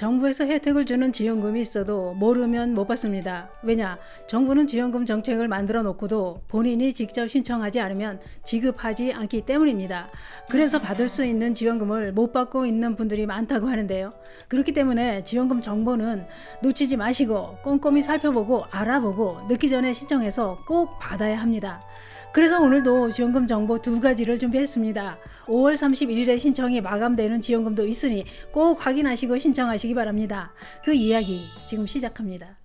정부에서 혜택을 주는 지원금이 있어도 모르면 못 받습니다. 왜냐? 정부는 지원금 정책을 만들어 놓고도 본인이 직접 신청하지 않으면 지급하지 않기 때문입니다. 그래서 받을 수 있는 지원금을 못 받고 있는 분들이 많다고 하는데요. 그렇기 때문에 지원금 정보는 놓치지 마시고 꼼꼼히 살펴보고 알아보고 늦기 전에 신청해서 꼭 받아야 합니다. 그래서 오늘도 지원금 정보 두 가지를 준비했습니다. 5월 31일에 신청이 마감되는 지원금도 있으니 꼭 확인하시고 신청하시기 바랍니다. 그 이야기 지금 시작합니다.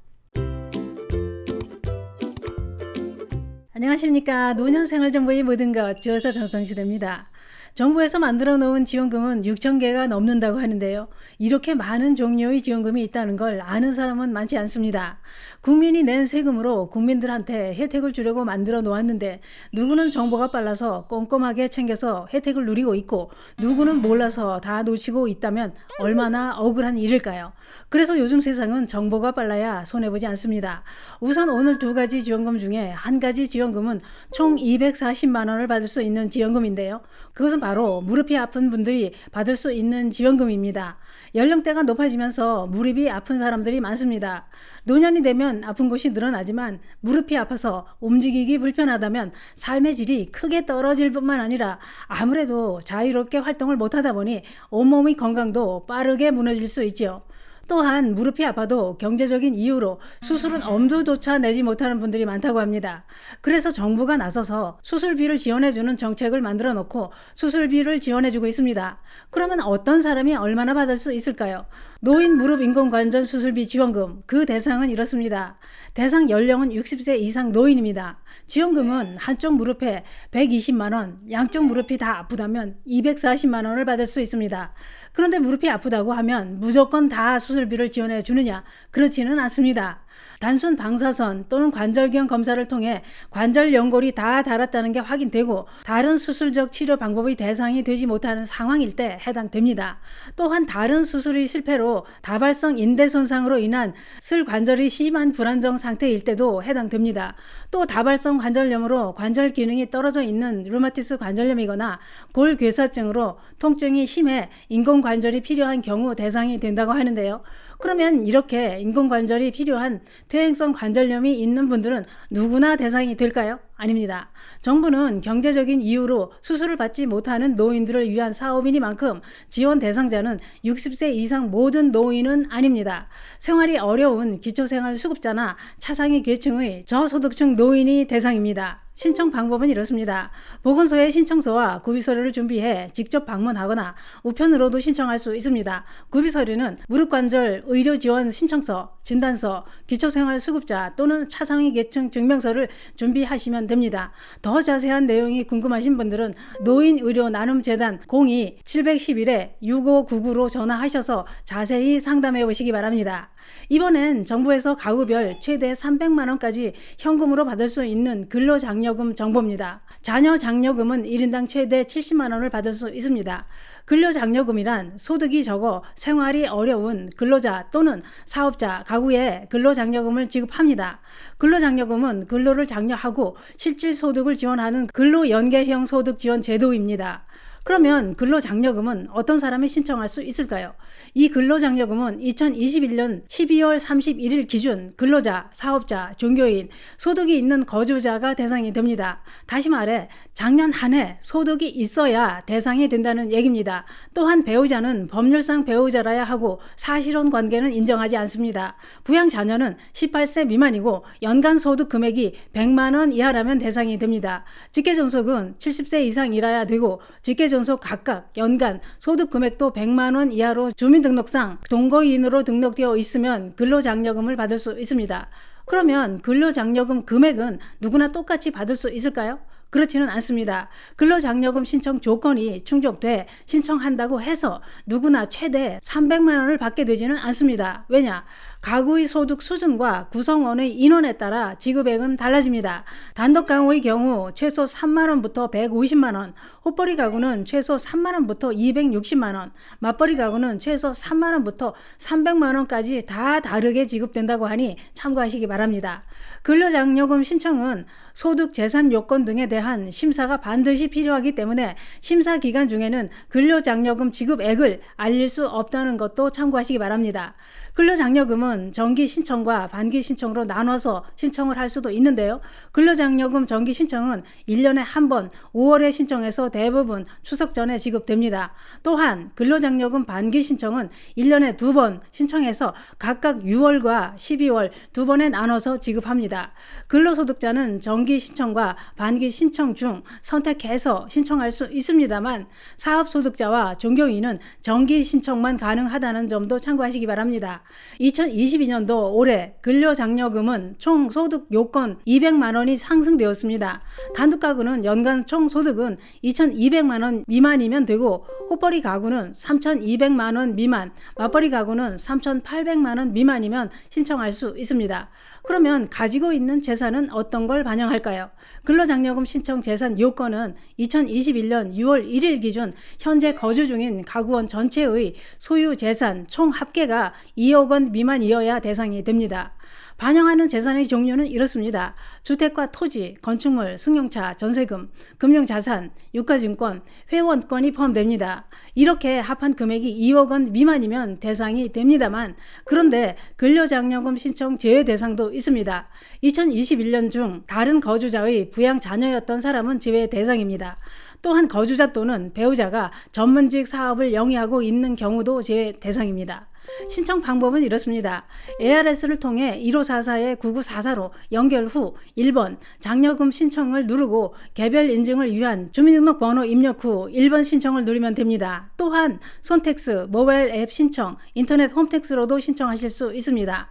안녕하십니까. 노년생활정보의 모든 것 주어서 정성시대입니다. 정부에서 만들어 놓은 지원금은 6천 개가 넘는다고 하는데요. 이렇게 많은 종류의 지원금이 있다는 걸 아는 사람은 많지 않습니다. 국민이 낸 세금으로 국민들한테 혜택을 주려고 만들어 놓았는데 누구는 정보가 빨라서 꼼꼼하게 챙겨서 혜택을 누리고 있고 누구는 몰라서 다 놓치고 있다면 얼마나 억울한 일일까요? 그래서 요즘 세상은 정보가 빨라야 손해보지 않습니다. 우선 오늘 두 가지 지원금 중에 한 가지 지원금은 총 240만 원을 받을 수 있는 지원금인데요. 그것은 바로 무릎이 아픈 분들이 받을 수 있는 지원금입니다. 연령대가 높아지면서 무릎이 아픈 사람들이 많습니다. 노년이 되면 아픈 곳이 늘어나지만 무릎이 아파서 움직이기 불편하다면 삶의 질이 크게 떨어질 뿐만 아니라 아무래도 자유롭게 활동을 못하다 보니 온몸의 건강도 빠르게 무너질 수 있지요. 또한 무릎이 아파도 경제적인 이유로 수술은 엄두조차 내지 못하는 분들이 많다고 합니다. 그래서 정부가 나서서 수술비를 지원해주는 정책을 만들어 놓고 수술비를 지원해주고 있습니다. 그러면 어떤 사람이 얼마나 받을 수 있을까요? 노인 무릎 인공관절 수술비 지원금 그 대상은 이렇습니다. 대상 연령은 60세 이상 노인입니다. 지원금은 한쪽 무릎에 120만 원, 양쪽 무릎이 다 아프다면 240만 원을 받을 수 있습니다. 그런데 무릎이 아프다고 하면 무조건 다 수술 비를 지원해 주느냐? 그렇지는 않습니다. 단순 방사선 또는 관절경 검사를 통해 관절 연골이 다 닳았다는 게 확인되고 다른 수술적 치료 방법의 대상이 되지 못하는 상황일 때 해당됩니다. 또한 다른 수술의 실패로 다발성 인대 손상으로 인한 슬 관절이 심한 불안정 상태일 때도 해당됩니다. 또 다발성 관절염으로 관절 기능이 떨어져 있는 루마티스 관절염이거나 골괴사증으로 통증이 심해 인공 관절이 필요한 경우 대상이 된다고 하는데요. 그러면 이렇게 인공 관절이 필요한 퇴행성 관절염이 있는 분들은 누구나 대상이 될까요? 아닙니다. 정부는 경제적인 이유로 수술을 받지 못하는 노인들을 위한 사업이니만큼 지원 대상자는 60세 이상 모든 노인은 아닙니다. 생활이 어려운 기초생활 수급자나 차상위 계층의 저소득층 노인이 대상입니다. 신청 방법은 이렇습니다. 보건소에 신청서와 구비서류를 준비해 직접 방문하거나 우편으로도 신청할 수 있습니다. 구비서류는 무릎관절 의료지원 신청서, 진단서, 기초생활수급자 또는 차상위 계층 증명서를 준비하시면 됩니다. 더 자세한 내용이 궁금하신 분들은 노인의료나눔재단 02-711-6599로 전화하셔서 자세히 상담해 보시기 바랍니다. 이번엔 정부에서 가구별 최대 300만 원까지 현금으로 받을 수 있는 근로 장려금 정보입니다. 자녀 장려금은 1인당 최대 70만 원을 받을 수 있습니다. 근로 장려금이란 소득이 적어 생활이 어려운 근로자 또는 사업자 가구에 근로 장려금을 지급합니다. 근로 장려금은 근로를 장려하고 실질 소득을 지원하는 근로 연계형 소득 지원 제도입니다. 그러면 근로장려금은 어떤 사람이 신청할 수 있을까요? 이 근로장려금은 2021년 12월 31일 기준 근로자, 사업자, 종교인, 소득이 있는 거주자가 대상이 됩니다. 다시 말해 작년 한 해 소득이 있어야 대상이 된다는 얘기입니다. 또한 배우자는 법률상 배우자라야 하고 사실혼 관계는 인정하지 않습니다. 부양 자녀는 18세 미만이고 연간 소득 금액이 100만 원 이하라면 대상이 됩니다. 직계 존속은 70세 이상이라야 되고 직계 존속 각각 연간 소득 금액도 100만 원 이하로 주민등록상 동거인으로 등록되어 있으면 근로장려금을 받을 수 있습니다. 그러면 근로장려금 금액은 누구나 똑같이 받을 수 있을까요? 그렇지는 않습니다. 근로장려금 신청 조건이 충족돼 신청한다고 해서 누구나 최대 300만 원을 받게 되지는 않습니다. 왜냐? 가구의 소득 수준과 구성원의 인원에 따라 지급액은 달라집니다. 단독 가구의 경우 최소 3만 원부터 150만 원, 호벌이 가구는 최소 3만 원부터 260만 원, 맞벌이 가구는 최소 3만 원부터 300만 원까지 다 다르게 지급된다고 하니 참고하시기 바랍니다. 근로장려금 신청은 소득 재산 요건 등에 대한 대한 심사가 반드시 필요하기 때문에 심사 기간 중에는 근로장려금 지급액을 알릴 수 없다는 것도 참고하시기 바랍니다. 근로장려금은 정기 신청과 반기 신청으로 나눠서 신청을 할 수도 있는데요. 근로장려금 정기 신청은 1년에 한 번 5월에 신청해서 대부분 추석 전에 지급됩니다. 또한 근로장려금 반기 신청은 1년에 두 번 신청해서 각각 6월과 12월 두 번에 나눠서 지급합니다. 근로소득자는 정기 신청과 반기 신청 중 선택해서 신청할 수 있습니다만 사업소득자와 종교인은 정기 신청만 가능하다는 점도 참고하시기 바랍니다. 2022년도 올해 근로장려금은 총 소득 요건 200만 원이 상승되었습니다. 단독 가구는 연간 총 소득은 2,200만 원 미만이면 되고 호벌이 가구는 3,200만 원 미만, 맞벌이 가구는 3,800만 원 미만이면 신청할 수 있습니다. 그러면 가지고 있는 재산은 어떤 걸 반영할까요? 근로장려금 신청 재산 요건은 2021년 6월 1일 기준 현재 거주 중인 가구원 전체의 소유 재산 총 합계가 2억 원 미만이어야 대상이 됩니다. 반영하는 재산의 종류는 이렇습니다. 주택과 토지, 건축물, 승용차, 전세금, 금융자산, 유가증권, 회원권이 포함됩니다. 이렇게 합한 금액이 2억 원 미만이면 대상이 됩니다만 그런데 근로장려금 신청 제외 대상도 있습니다. 2021년 중 다른 거주자의 부양 자녀였던 사람은 제외 대상입니다. 또한 거주자 또는 배우자가 전문직 사업을 영위하고 있는 경우도 제외 대상입니다. 신청 방법은 이렇습니다. ARS를 통해 1544에 9944로 연결 후 1번 장려금 신청을 누르고 개별 인증을 위한 주민등록번호 입력 후 1번 신청을 누르면 됩니다. 또한 손택스, 모바일 앱 신청, 인터넷 홈택스로도 신청하실 수 있습니다.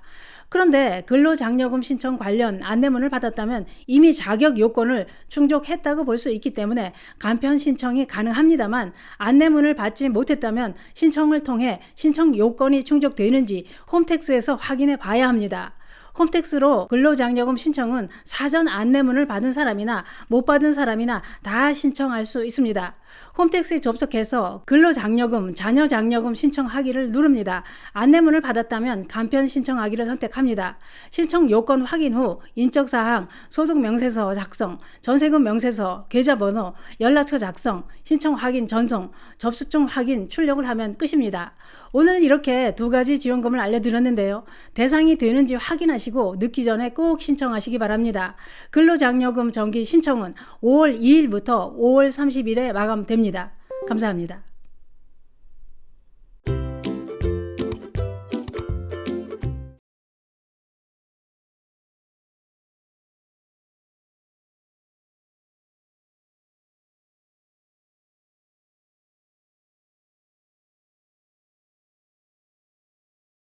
그런데 근로장려금 신청 관련 안내문을 받았다면 이미 자격 요건을 충족했다고 볼 수 있기 때문에 간편 신청이 가능합니다만 안내문을 받지 못했다면 신청을 통해 신청 요건이 충족되는지 홈택스에서 확인해 봐야 합니다. 홈택스로 근로장려금 신청은 사전 안내문을 받은 사람이나 못 받은 사람이나 다 신청할 수 있습니다. 홈택스에 접속해서 근로장려금, 자녀장려금 신청하기를 누릅니다. 안내문을 받았다면 간편 신청하기를 선택합니다. 신청 요건 확인 후 인적사항, 소득명세서 작성, 전세금 명세서, 계좌번호, 연락처 작성, 신청 확인 전송, 접수증 확인, 출력을 하면 끝입니다. 오늘은 이렇게 두 가지 지원금을 알려드렸는데요. 대상이 되는지 확인하시고 늦기 전에 꼭 신청하시기 바랍니다. 근로장려금 정기 신청은 5월 2일부터 5월 30일에 마감됩 니다. 감사합니다.